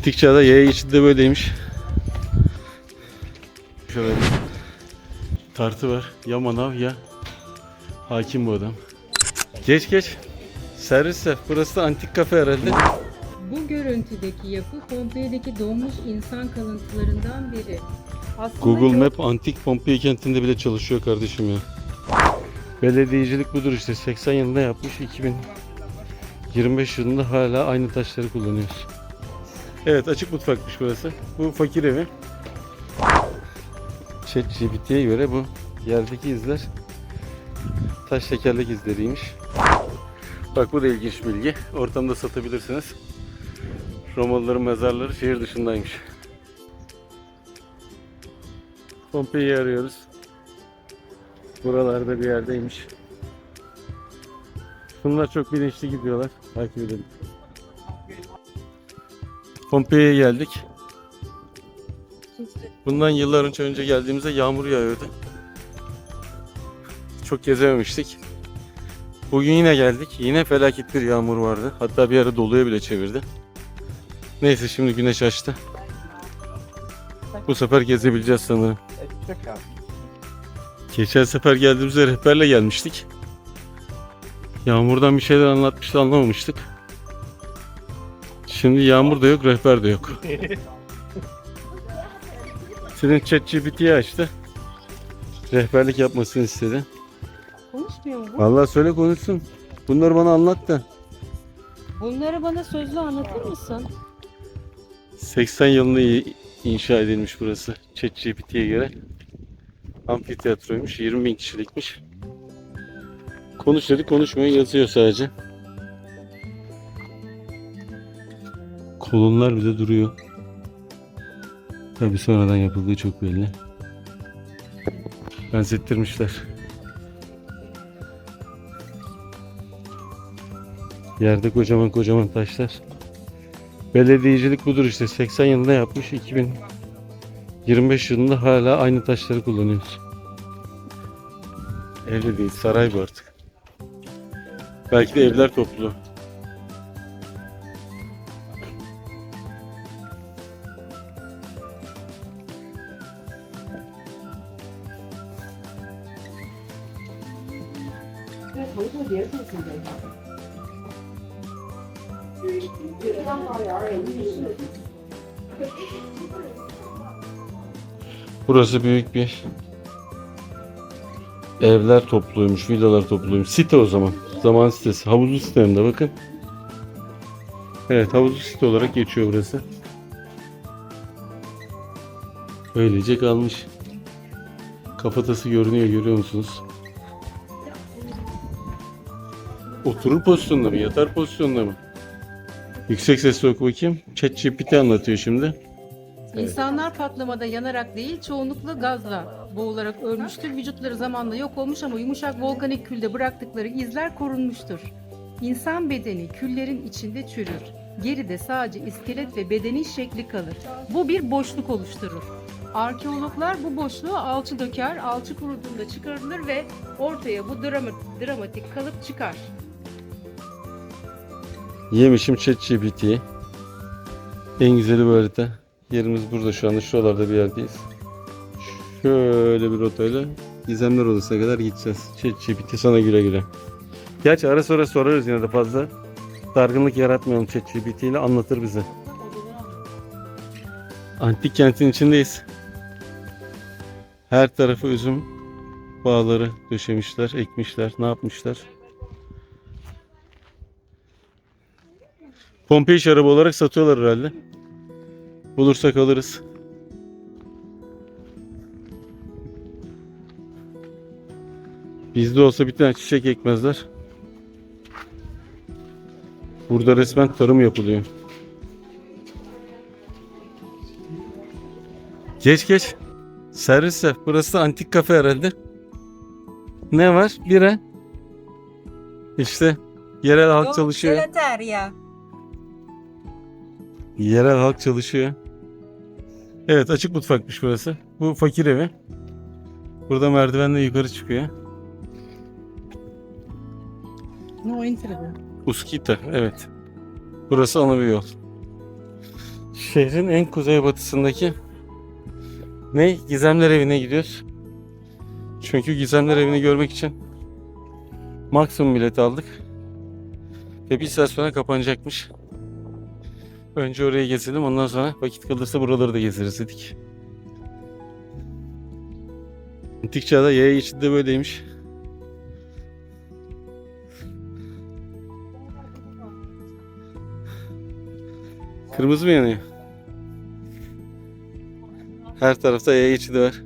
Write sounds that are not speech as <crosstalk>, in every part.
Bitik çağda yaya geçidi de böyleymiş. Şöyle bir tartı var. Ya manav ya hakim bu adam. Geç geç. Servis yap. Burası da antik kafe herhalde. Bu görüntüdeki yapı Pompei'deki donmuş insan kalıntılarından biri. Aslında Google gö- Map antik Pompei kentinde bile çalışıyor kardeşim ya. Belediyecilik budur işte. 80 yılında yapmış. 2025 yılında hala aynı taşları kullanıyoruz. Evet açık mutfakmış burası. Bu fakir evi. ChatGPT'ye göre bu yerdeki izler taş tekerlek izleriymiş. Bak bu da ilginç bilgi. Ortamda satabilirsiniz. Romalıların mezarları şehir dışındaymış. Pompei'yi arıyoruz. Buralarda bir yerdeymiş. Bunlar çok bilinçli gidiyorlar. Takip edelim. Pompei'ye geldik. Bundan yıllar önce önce geldiğimizde yağmur yağıyordu. Çok gezememiştik. Bugün yine geldik. Yine felaket bir yağmur vardı. Hatta bir ara doluya bile çevirdi. Neyse şimdi güneş açtı. Bu sefer gezebileceğiz sanırım. Geçen sefer geldiğimizde rehberle gelmiştik. Yağmurdan bir şeyler anlatmıştı anlamamıştık. Şimdi yağmur da yok, rehber de yok. <laughs> Senin ChatGPT'yi açtı. Rehberlik yapmasını istedi. Konuşmuyor mu bu? Vallahi söyle konuşsun. Bunları bana anlat da. Bunları bana sözlü anlatır mısın? 80 yılında i- inşa edilmiş burası. ChatGPT'ye göre. Amfiteyatroymuş. 20 bin kişilikmiş. Konuş dedi konuşmuyor yazıyor sadece. Kolonlar bile duruyor. Tabi sonradan yapıldığı çok belli. Benzettirmişler. Yerde kocaman kocaman taşlar. Belediyecilik budur işte. 80 yılında yapmış. 2025 yılında hala aynı taşları kullanıyoruz. Evde değil, saray bu artık. Belki de evler toplu. Burası büyük bir evler topluymuş, villalar topluymuş. Site o zaman. Zaman sitesi. Havuzlu site hem de bakın. Evet havuzlu site olarak geçiyor burası. Öylece kalmış. Kafatası görünüyor görüyor musunuz? Oturur pozisyonda mı? Yatar pozisyonda mı? Yüksek sesle oku bakayım. ChatGPT anlatıyor şimdi. İnsanlar patlamada yanarak değil çoğunlukla gazla boğularak ölmüştür. Vücutları zamanla yok olmuş ama yumuşak volkanik külde bıraktıkları izler korunmuştur. İnsan bedeni küllerin içinde çürür. Geride sadece iskelet ve bedenin şekli kalır. Bu bir boşluk oluşturur. Arkeologlar bu boşluğu alçı döker, alçı kuruduğunda çıkarılır ve ortaya bu drama, dramatik kalıp çıkar. Yemişim ChatGPT'yi. En güzeli bu harita. Yerimiz burada şu anda. Şuralarda bir yerdeyiz. Şöyle bir rotayla Gizemler Odası'na kadar gideceğiz. ChatGPT sana güle güle. Gerçi ara sonra sorarız yine de fazla. Dargınlık yaratmayalım ChatGPT ile anlatır bize. Antik kentin içindeyiz. Her tarafı üzüm bağları döşemişler, ekmişler, ne yapmışlar? Pompei şarabı olarak satıyorlar herhalde. Bulursak alırız. Bizde olsa bir tane çiçek ekmezler. Burada resmen tarım yapılıyor. Geç geç. Servis yap. Burası da antik kafe herhalde. Ne var? Bira. İşte yerel halk çalışıyor. Gelateria. Yerel halk çalışıyor. Evet açık mutfakmış burası. Bu fakir evi. Burada merdivenle yukarı çıkıyor. No entry. Uskita evet. Burası ana bir yol. Şehrin en kuzeybatısındaki ne? Gizemler Evi'ne gidiyoruz. Çünkü Gizemler Evi'ni görmek için maksimum bilet aldık. Ve bir saat sonra kapanacakmış. Önce orayı gezelim ondan sonra vakit kalırsa buraları da gezeriz dedik. Antik çağda yaya geçidi böyleymiş. Kırmızı mı yanıyor? Her tarafta yaya geçidi var.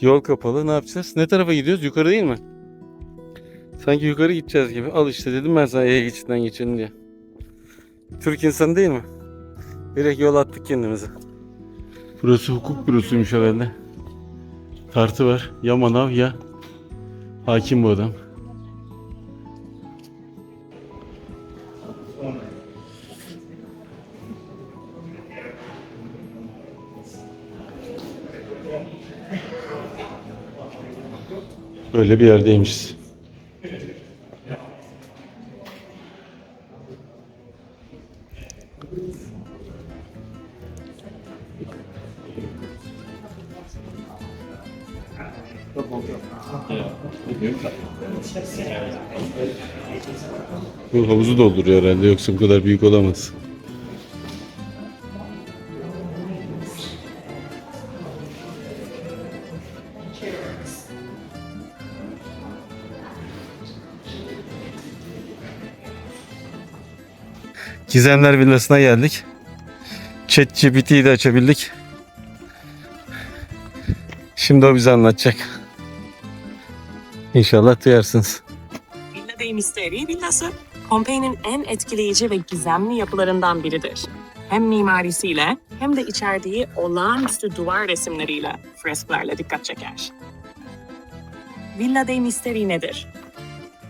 Yol kapalı. Ne yapacağız? Ne tarafa gidiyoruz? Yukarı değil mi? Sanki yukarı gideceğiz gibi. Al işte dedim ben sana yaya geçidinden geçelim diye. Türk insanı değil mi? Direkt yol attık kendimize. Burası hukuk bürosuymuş herhalde. Tartı var. Ya manav ya hakim bu adam. Böyle bir yerdeymişiz. Bu havuzu dolduruyor herhalde yoksa bu kadar büyük olamaz. Gizemler Villası'na geldik. ChatGPT'yi de açabildik. Şimdi o bize anlatacak. İnşallah duyarsınız. Villa dei Misteri villası, Pompei'nin en etkileyici ve gizemli yapılarından biridir. Hem mimarisiyle hem de içerdiği olağanüstü duvar resimleriyle, fresklerle dikkat çeker. Villa dei Misteri nedir?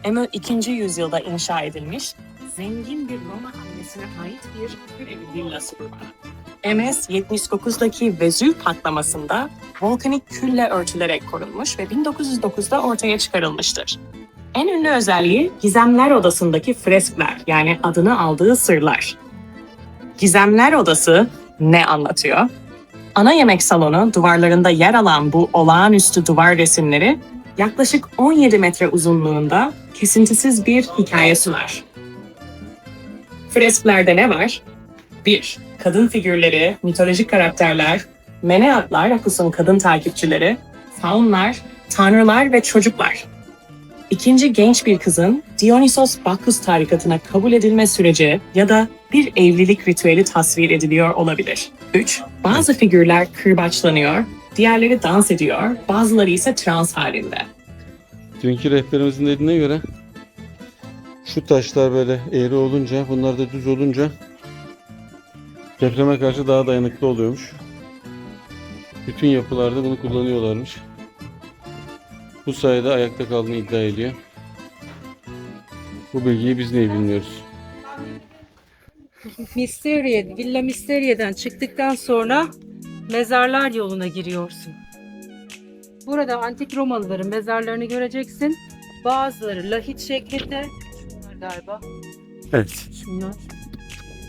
Emö 2. yüzyılda inşa edilmiş, zengin bir Roma ailesine ait bir villası kurbanı. MS 79'daki Vezüv patlamasında volkanik külle örtülerek korunmuş ve 1909'da ortaya çıkarılmıştır. En ünlü özelliği Gizemler Odası'ndaki freskler yani adını aldığı sırlar. Gizemler Odası ne anlatıyor? Ana yemek salonu duvarlarında yer alan bu olağanüstü duvar resimleri yaklaşık 17 metre uzunluğunda kesintisiz bir hikaye sunar. Fresklerde ne var? 1. Kadın figürleri, mitolojik karakterler, Meneatlar, Akus'un kadın takipçileri, Faunlar, tanrılar ve çocuklar. İkinci genç bir kızın Dionysos Bacchus tarikatına kabul edilme süreci ya da bir evlilik ritüeli tasvir ediliyor olabilir. 3. Bazı figürler kırbaçlanıyor, diğerleri dans ediyor, bazıları ise trans halinde. Dünkü rehberimizin dediğine göre şu taşlar böyle eğri olunca, bunlar da düz olunca depreme karşı daha dayanıklı oluyormuş. Bütün yapılarda bunu kullanıyorlarmış. Bu sayede ayakta kaldığını iddia ediyor. Bu bilgiyi biz neyi bilmiyoruz. Mysteriye, Villa Mysteriye'den çıktıktan sonra mezarlar yoluna giriyorsun. Burada antik Romalıların mezarlarını göreceksin. Bazıları lahit şeklinde. Galiba. Evet. Şunlar.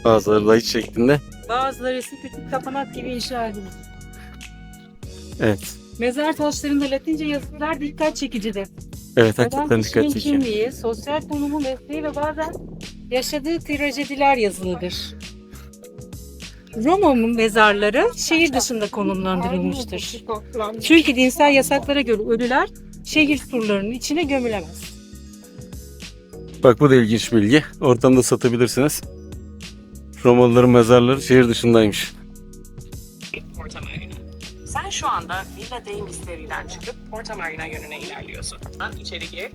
Bazıları light şeklinde. Bazıları ise küçük tapınak gibi inşa edilmiş. Evet. Mezar taşlarında Latince yazılar dikkat çekicidir. Evet hakikaten dikkat çekiyor. kimliği, sosyal konumu, mesleği ve bazen yaşadığı trajediler yazılıdır. Roma'nın mezarları şehir dışında konumlandırılmıştır. Çünkü dinsel yasaklara göre ölüler şehir surlarının içine gömülemez. Bak bu da ilginç bilgi. Oradan da satabilirsiniz. Romalıların mezarları şehir dışındaymış. Porta Marina. Sen şu anda Villa dei Mysteri'den çıkıp Porta Marina yönüne ilerliyorsun. Lan içeri gir.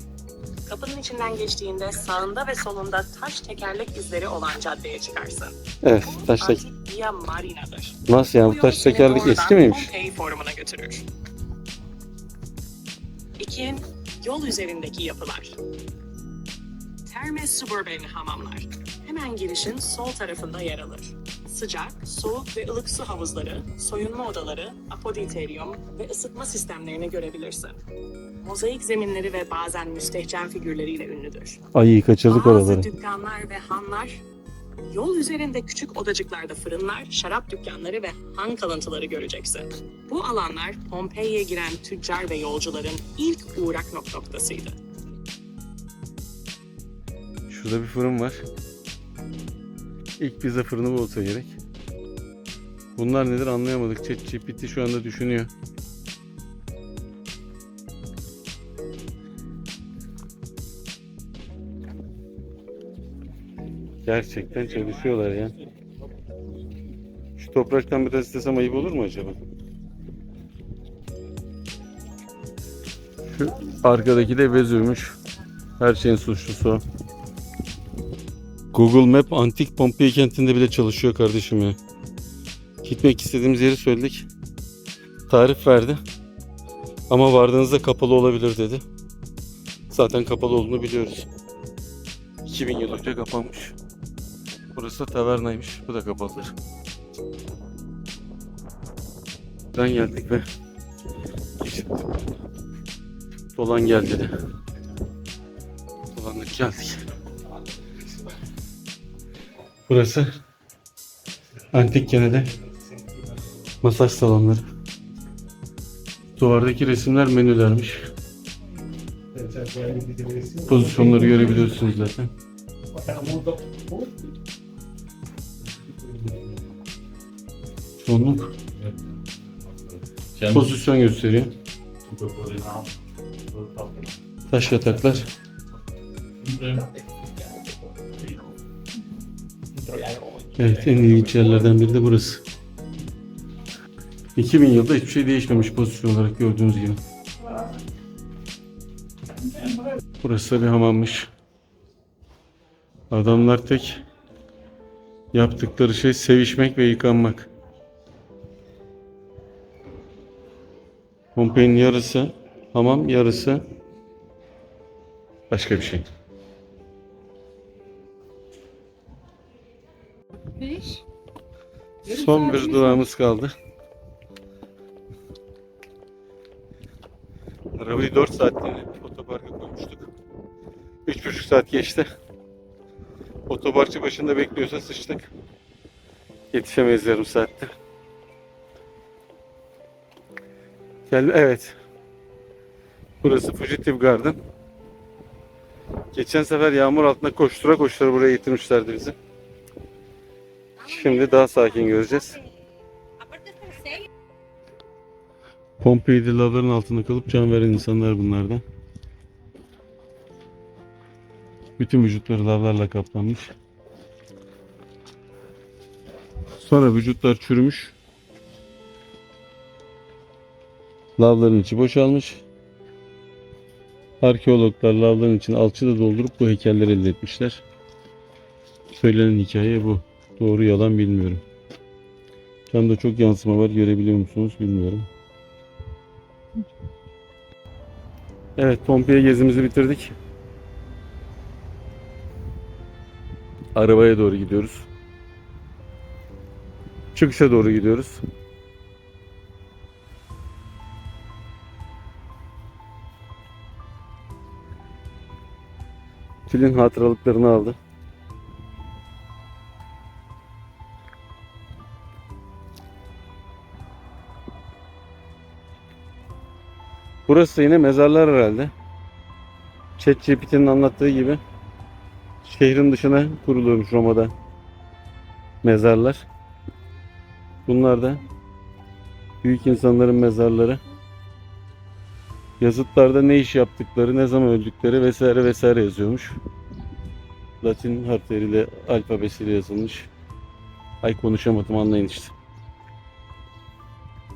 Kapının içinden geçtiğinde sağında ve solunda taş tekerlek izleri olan caddeye çıkarsın. Evet Bu taş tek. antik Via Marina'dır. Nasıl yani Bu taş seni tekerlek doğrudan eski miymiş? Pompei forumuna götürür. İki, yol üzerindeki yapılar. Terme Suburban hamamlar. Hemen girişin sol tarafında yer alır. sıcak, soğuk ve ılık su havuzları, soyunma odaları, apoditeryum ve ısıtma sistemlerini görebilirsin. Mozaik zeminleri ve bazen müstehcen figürleriyle ünlüdür. Ayı kaçırdık Bazı oraları. dükkanlar ve hanlar, yol üzerinde küçük odacıklarda fırınlar, şarap dükkanları ve han kalıntıları göreceksin. Bu alanlar Pompei'ye giren tüccar ve yolcuların ilk uğrak nok- noktasıydı. Şurada bir fırın var. İlk pizza fırını bu olsa gerek. Bunlar nedir anlayamadık. ChatGPT şu anda düşünüyor. Gerçekten çalışıyorlar ya. Şu topraktan biraz istesem ayıp olur mu acaba? Şu arkadaki de Vezüv'müş. Her şeyin suçlusu o. Google Map antik Pompei kentinde bile çalışıyor kardeşim ya. Gitmek istediğimiz yeri söyledik. Tarif verdi. Ama vardığınızda kapalı olabilir dedi. Zaten kapalı olduğunu biliyoruz. 2000 yıl önce kapanmış. Burası da tavernaymış. Bu da kapalıdır. Ben geldik ve. Dolan gel dedi. Dolandık geldik. Burası antik genelde masaj salonları. Duvardaki resimler menülermiş. Pozisyonları görebiliyorsunuz zaten. Çoğunluk pozisyon gösteriyor. Taş yataklar. Evet en ilginç yerlerden biri de burası. 2000 yılda hiçbir şey değişmemiş pozisyon olarak gördüğünüz gibi. Burası da bir hamammış. Adamlar tek yaptıkları şey sevişmek ve yıkanmak. Pompei'nin yarısı hamam, yarısı başka bir şey. Son bir durağımız kaldı. Arabayı 4 saatliğine otoparka koymuştuk. 3,5 saat geçti. Otoparkçı başında bekliyorsa sıçtık. Yetişemeyiz yarım saatte. Gel, evet. Burası Fugitive Garden. Geçen sefer yağmur altında koştura koştura buraya getirmişlerdi bizi. Şimdi daha sakin göreceğiz. Pompei'de lavların altında kalıp can veren insanlar bunlardan. Bütün vücutları lavlarla kaplanmış. Sonra vücutlar çürümüş. Lavların içi boşalmış. Arkeologlar lavların içine alçıda doldurup bu heykelleri elde etmişler. Söylenen hikaye bu. Doğru yalan bilmiyorum. Camda çok yansıma var. Görebiliyor musunuz bilmiyorum. Evet Pompei gezimizi bitirdik. Arabaya doğru gidiyoruz. Çıkışa doğru gidiyoruz. Tülin hatıralıklarını aldı. Burası yine mezarlar herhalde. ChatGPT'nin anlattığı gibi şehrin dışına kuruluyormuş Roma'da mezarlar. Bunlar da büyük insanların mezarları. Yazıtlarda ne iş yaptıkları, ne zaman öldükleri vesaire vesaire yazıyormuş. Latin harfleriyle, alfabesiyle yazılmış. Ay konuşamadım anlayın işte.